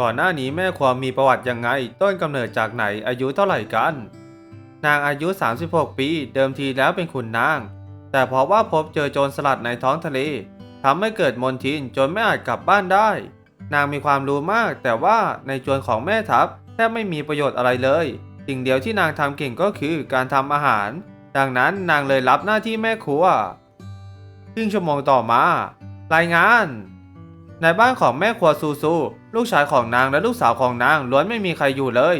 ก่อนหน้านี้แม่ครัวมีประวัติยังไง ต้นกำเนิดจากไหนอายุเท่าไหร่กัน นางอายุ 36 ปี เดิมทีแล้วเป็นขุนนาง แต่เพราะว่าพบเจอโจรสลัดในท้องทะเลทำให้เกิดมนทินจนไม่อาจกลับบ้านได้ นางมีความรู้มาก แต่ว่าในจวนของแม่ทัพแทบไม่มีประโยชน์อะไรเลย สิ่งเดียวที่นางทำเก่งก็คือการทำอาหาร ดังนั้นนางเลยรับหน้าที่แม่ครัวครึ่งชั่วโมงต่อมา รายงาน ในบ้านของแม่ครัวซูซู ลูกชายของนางและลูกสาวของนางล้วนไม่มีใครอยู่เลย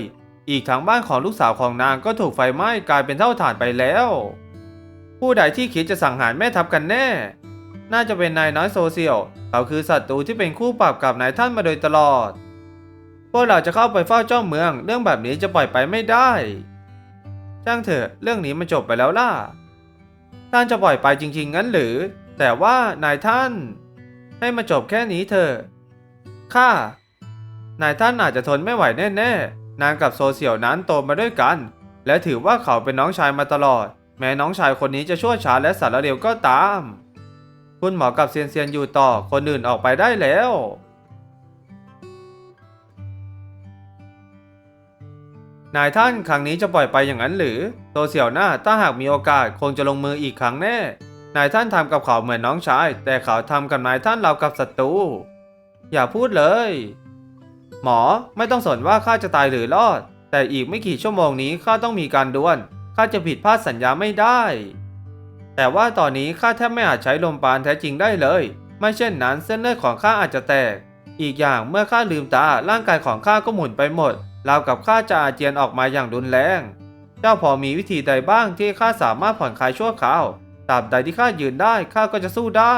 อีกทั้งบ้านของลูกสาวของนางก็ถูกไฟไหม้กลายเป็นเท่าฐานไปแล้ว ผู้ใดที่คิดจะสังหารแม่ทัพกันแน่ น่าจะเป็นนายน้อยโซเชียลเขาคือศัตรูที่เป็นคู่ปรับกับนายท่านมาโดยตลอด พวกเราจะเข้าไปเฝ้าเจ้าเมือง เรื่องแบบนี้จะปล่อยไปไม่ได้ช่างเถอะเรื่องนี้มันจบไปแล้วล่ะ ท่านจะปล่อยไปจริง ๆ งั้นหรือ แต่ว่านายท่าน ให้มาจบแค่นี้เถอะ ข้า นายท่านอาจจะทนไม่ไหวแน่ๆ นางกับโซเชียลนั้นโตมาด้วยกัน และถือว่าเขาเป็นน้องชายมาตลอด แม้น้องชายคนนี้จะชั่วช้าและสารเร็วก็ตาม คุณหมอกับเซียนเซียนอยู่ต่อคนอื่นออกไปได้แล้วนายท่านครั้งนี้จะปล่อยไปอย่างนั้นหรือ โตเสี่ยวหน้าถ้าหากมีโอกาสคงจะลงมืออีกครั้งแน่ นายท่านทำกับเขาเหมือนน้องชาย แต่เขาทำกับนายท่านเรากับศัตรูอย่าพูดเลย หมอไม่ต้องสนว่าข้าจะตายหรือรอด แต่อีกไม่กี่ชั่วโมงนี้ข้าต้องมีการดวลข้าจะผิดพลาดสัญญาไม่ได้ แต่ว่าตอนนี้ข้าแทบไม่อาจใช้ลมปาณแท้จริงได้เลย ไม่เช่นนั้นเส้นเลือดของข้าอาจจะแตก อีกอย่างเมื่อข้าลืมตาร่างกายของข้าก็หมุนไปหมดราวกับข้าจะอาเจียนออกมาอย่างรุนแรง เจ้าพอมีวิธีใดบ้างที่ข้าสามารถผ่อนคลายชั่วคราวตราบใดที่ข้ายืนได้ข้าก็จะสู้ได้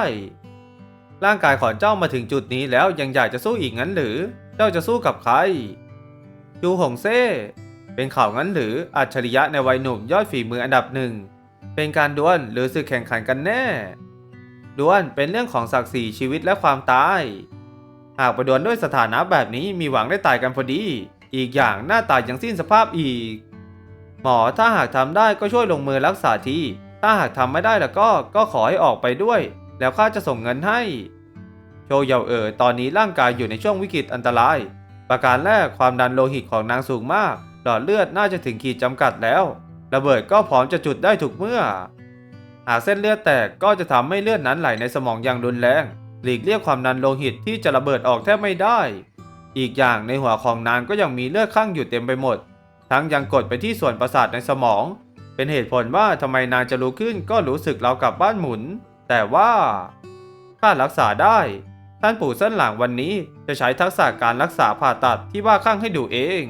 ร่างกายของเจ้ามาถึงจุดนี้แล้วยังอยากจะสู้อีกงั้นหรือ เจ้าจะสู้กับใครจูหงเซ่เป็นข่าวงั้นหรืออัจฉริยะในวัยหนุ่มยอดฝีมืออันดับหนึ่ง เป็นการดวลหรือศึกแข่งขันกันแน่ดวลเป็นเรื่องของศักดิ์ศรีชีวิตและความตาย หากไปดวลด้วยสถานะแบบนี้มีหวังได้ตายกันพอดี อีกอย่างหน้าตายยังสิ้นสภาพอีก หมอถ้าหากทำได้ก็ช่วยลงมือรักษาทีถ้าหากทำไม่ได้แล้วก็ก็ขอให้ออกไปด้วย แล้วข้าจะส่งเงินให้ โชเยาเอ๋อตอนนี้ร่างกายอยู่ในช่วงวิกฤตอันตราย ประการแรกความดันโลหิตของนางสูงมาก หลอดเลือดน่าจะถึงขีดจำกัดแล้ว ระเบิดก็พร้อมจะจุดได้ถูกเมื่อ หากเส้นเลือดแตกก็จะทำให้เลือดนั้นไหลในสมองอย่างรุนแรง หลีกเลี่ยงความดันโลหิตที่จะระเบิดออกแทบไม่ได้ อีกอย่างในหัวของนางก็ยังมีเลือดข้างอยู่เต็มไปหมด ทั้งยังกดไปที่ส่วนประสาทในสมอง เป็นเหตุผลว่าทำไมนางจะรู้ขึ้นก็รู้สึกเราวกับบ้านหมุน แต่ว่าถ้ารักษาได้ ท่านปู่เส้นหลังวันนี้จะใช้ทักษะการรักษาผ่าตัดที่ว่าข้างให้ดูเอง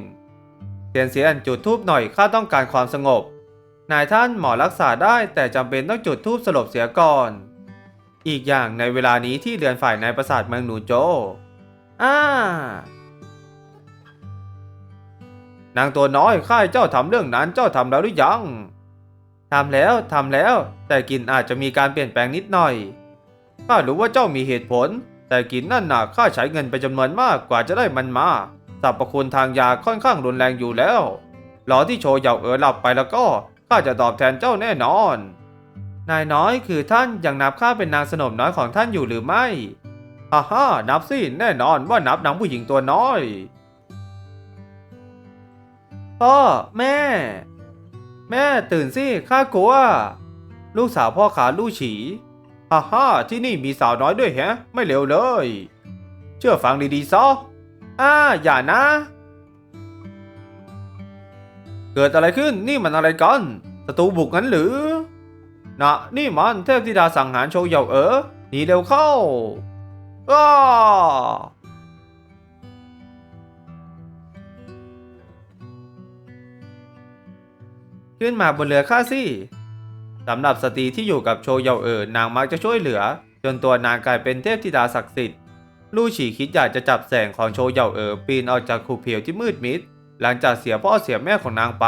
เซียนเซียนจุดทูบหน่อยข้าต้องการความสงบ นายท่านหมอรักษาได้แต่จำเป็นต้องจุดทูบสลบเสียก่อน อีกอย่างในเวลานี้ที่เรือนฝ่ายในปราสาทเมืองหนูโจอ้านางตัวน้อยข้าเจ้าทำเรื่องนั้นเจ้าทำแล้วหรือยังทำแล้วทำแล้ว แต่กินอาจจะมีการเปลี่ยนแปลงนิดหน่อยข้ารู้ว่าเจ้ามีเหตุผล แต่กินนั่นน่ะข้าใช้เงินไปจำนวนมากกว่าจะได้มันมาสรรพคุณทางยาค่อนข้างรุนแรงอยู่แล้วรอที่โชว์เหยาเอ๋อหลับไปแล้วก็ข้าจะตอบแทนเจ้าแน่นอน นายน้อยคือท่านยังนับข้าเป็นนางสนมน้อยของท่านอยู่หรือไม่ฮ่าฮ่านับสิแน่นอนว่านับนางผู้หญิงตัวน้อยพ่อแม่ แม่ตื่นสิข้ากลัว ลูกสาวพ่อขาลู่ฉี ฮ่าฮ่าที่นี่มีสาวน้อยด้วยแฮะ ไม่เลวเลย เชื่อฟังดีๆซะอ้าอย่านะ เกิดอะไรขึ้นนี่มันอะไรกันศัตรูบุกงั้นหรือนะนี่มันเทพธิดาสังหารโชว์เหยาเอ๋อหนีเร็วเข้าอ้าขึ้นมาบนเรือข้าสิ สำหรับสตรีที่อยู่กับโชเยาเอ๋อนางมักจะช่วยเหลือ จนตัวนางกลายเป็นเทพธิดาศักดิ์สิทธิ์ลู่ฉีคิดอยากจะจับแสงของโชเยาเอ๋อปีนออกจากคูเพียวที่มืดมิด หลังจากเสียพ่อเสียแม่ของนางไป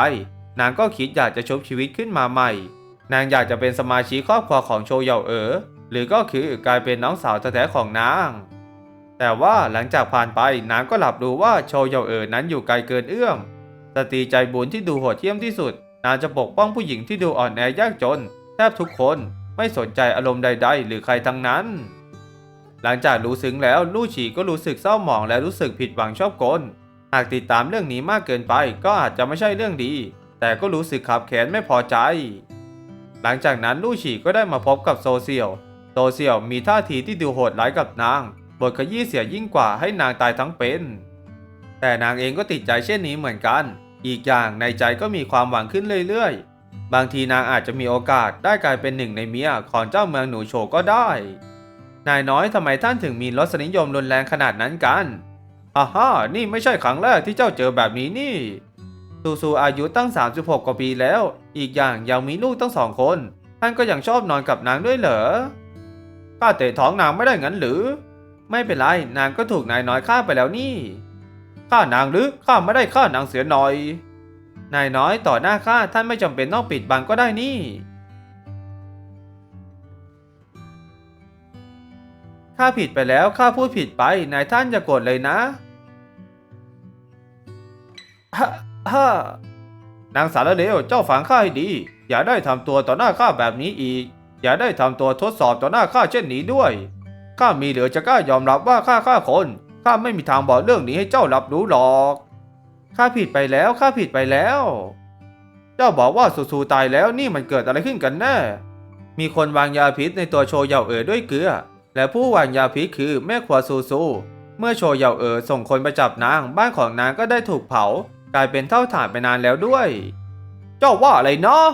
นางก็คิดอยากจะชบชีวิตขึ้นมาใหม่ นางอยากจะเป็นสมาชิกครอบครัวของโชเยาเอ๋อหรือก็คือกลายเป็นน้องสาวแท้ๆของนาง แต่ว่าหลังจากผ่านไปนางก็หลับรู้ว่าโชเยาเอ๋อนั้นอยู่ไกลเกินเอื้อมสตรีใจบุญที่ดูโหดเหี้ยมที่สุด นางจะปกป้องผู้หญิงที่ดูอ่อนแอยากจน แทบทุกคนไม่สนใจอารมณ์ใด ๆ หรือใครทั้งนั้น หลังจากรู้ซึ้งแล้วลู่ฉีก็รู้สึกเศร้าหมองและรู้สึกผิดหวังชอบกลหากติดตามเรื่องนี้มากเกินไปก็อาจจะไม่ใช่เรื่องดี แต่ก็รู้สึกขับแค้นไม่พอใจ หลังจากนั้นลู่ฉีก็ได้มาพบกับโซเซียลโซเซียลมีท่าทีที่ดูโหดร้ายกับนางบทขยี้เสียยิ่งกว่าให้นางตายทั้งเป็น แต่นางเองก็ติดใจเช่นนี้เหมือนกัน อีกอย่างในใจก็มีความหวังขึ้นเรื่อยๆ บางทีนางอาจจะมีโอกาสได้กลายเป็นหนึ่งในเมียของเจ้าเมืองหนูโชก็ได้ นายน้อยทำไมท่านถึงมีรสนิยมรุนแรงขนาดนั้นกันฮ่าฮ่านี่ไม่ใช่ครั้งแรกที่เจ้าเจอแบบนี้นี่ซูซูอายุตั้ง 36 กว่าปีแล้ว อีกอย่างยังมีลูกตั้งสองคน ท่านก็ยังชอบนอนกับนางด้วยเหรอข้าเตะท้องนางไม่ได้งั้นหรือ ไม่เป็นไร นางก็ถูกนายน้อยฆ่าไปแล้วนี่ ฆ่านางหรือข้าไม่ได้ฆ่านางเสียหน่อย นายน้อยต่อหน้าข้าท่านไม่จำเป็นต้องปิดบังก็ได้นี่ ข้าผิดไปแล้วข้าพูดผิดไป นายท่านอย่าโกรธเลยนะฮ่าฮ่านางสารเลวเจ้าฝังข้าให้ดี อย่าได้ทำตัวต่อหน้าข้าแบบนี้อีก อย่าได้ทำตัวทดสอบต่อหน้าข้าเช่นนี้ด้วยข้ามีเหลือจะกล้ายอมรับว่าข้าฆ่าคน ข้าไม่มีทางบอกเรื่องนี้ให้เจ้ารับรู้หรอก ข้าผิดไปแล้ว ข้าผิดไปแล้ว เจ้าบอกว่าสูสูตายแล้วนี่มันเกิดอะไรขึ้นกันแน่ มีคนวางยาพิษในตัวโชเยาเอ๋อด้วยเกลือ และผู้วางยาพิษคือแม่ครัวซูซูเมื่อโชเยาเอ๋อส่งคนไปจับนาง บ้านของนางก็ได้ถูกเผา กลายเป็นเท่าฐานไปนานแล้วด้วย เจ้าว่าอะไรเนาะ